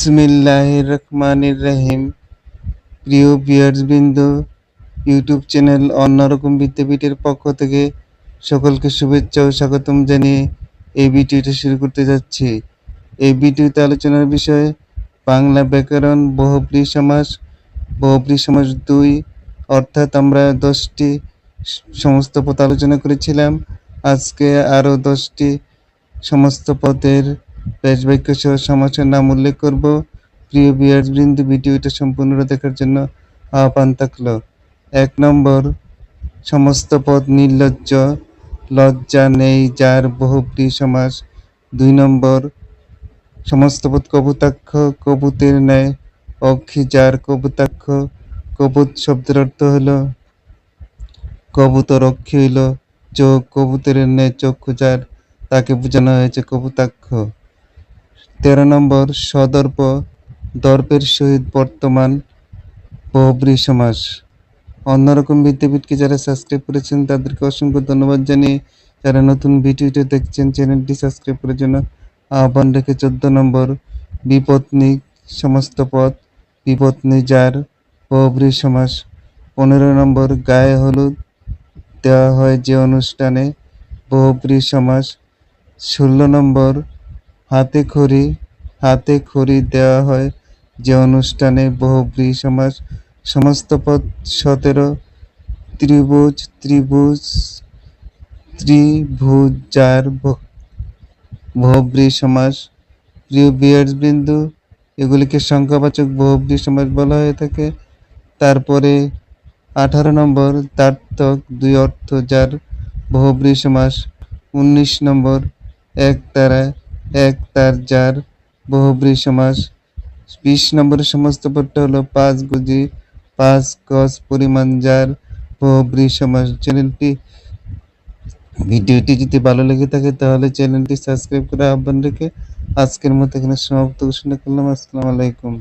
বিসমিল্লাহ রহমানির রহিম। প্রিয় বিয়ার্সবৃন্দ ইউটিউব চ্যানেল অন্যরকম বিদ্যাপীঠের পক্ষ থেকে সকলকে শুভেচ্ছা ও স্বাগতম জানিয়ে এই ভিডিওটি শুরু করতে যাচ্ছি। এই ভিডিওতে আলোচনার বিষয় বাংলা ব্যাকরণ, বহুব্রী সমাস বহুব্রী সমাস দুই, অর্থাৎ আমরা দশটি সমস্ত পদ আলোচনা করেছিলাম। আজকে আরও দশটি সমস্ত পদের পেশ বাক্য সহ সমাসের নাম উল্লেখ করব। প্রিয় বিয়ার্স বৃন্দ ভিডিওটা সম্পূর্ণ দেখার জন্য আহ্বান থাকল। এক নম্বর, সমস্ত পদ নির্লজ্জ, লজ্জা নেই যার বহুব্রী সমাস দুই নম্বর, সমস্ত পদ কবুতাক্ষ, কবুতের ন্যায় অক্ষি যার কবুতাক্ষ, কবুত শব্দের অর্থ হলো কবুতর অক্ষী হইল চোখ কবুতরের ন্যায় চক্ষু যার, তাকে বোঝানো হয়েছে কবুতাক্ষ। তেরো নম্বর সদর্প দর্পের সহিত বর্তমান বহুব্রী সমাস অন্যরকম বিদ্যাপীঠকে যারা সাবস্ক্রাইব করেছেন, তাদেরকে অসংখ্য ধন্যবাদ জানিয়ে যারা নতুন ভিডিওটি দেখছেন, চ্যানেলটি সাবস্ক্রাইব করার জন্য আহ্বান রেখে চোদ্দ নম্বর বিপত্নী সমস্ত পদ বিপত্নী যার বহুব্রী সমাস পনেরো নম্বর গায়ে হলুদ দেওয়া হয় যে অনুষ্ঠানে বহুব্রী সমাস ষোলো নম্বর হাতে খড়ি হাতে খড়ি দেওয়া হয় যে অনুষ্ঠানে বহুব্রী সমাস সমস্ত পদ সতেরো, ত্রিভুজ ত্রিভুজ ত্রিভুজ যার বহুব্রী সমাস প্রিয় বিয়ার্স বিন্দু, এগুলিকে সংখ্যাবাচক বহুব্রী সমাজ বলা হয়ে থাকে। তারপরে আঠারো নম্বর তার্থক দুই অর্থ যার বহুব্রী সমাস উনিশ নম্বর এক তারা এক, তার যার বহুব্রী সমাস। বিশ নম্বরের সমস্ত পদটা হলো পাঁচ গুজি, পাঁচ গজ পরিমাণ যার বহুব্রী সমাস। চ্যানেলটি, ভিডিওটি যদি ভালো লেগে থাকে তাহলে চ্যানেলটি সাবস্ক্রাইব করে আহ্বান রেখে আজকের মতো এখানে সমাপ্ত ঘোষণা করলাম। আসসালামু আলাইকুম।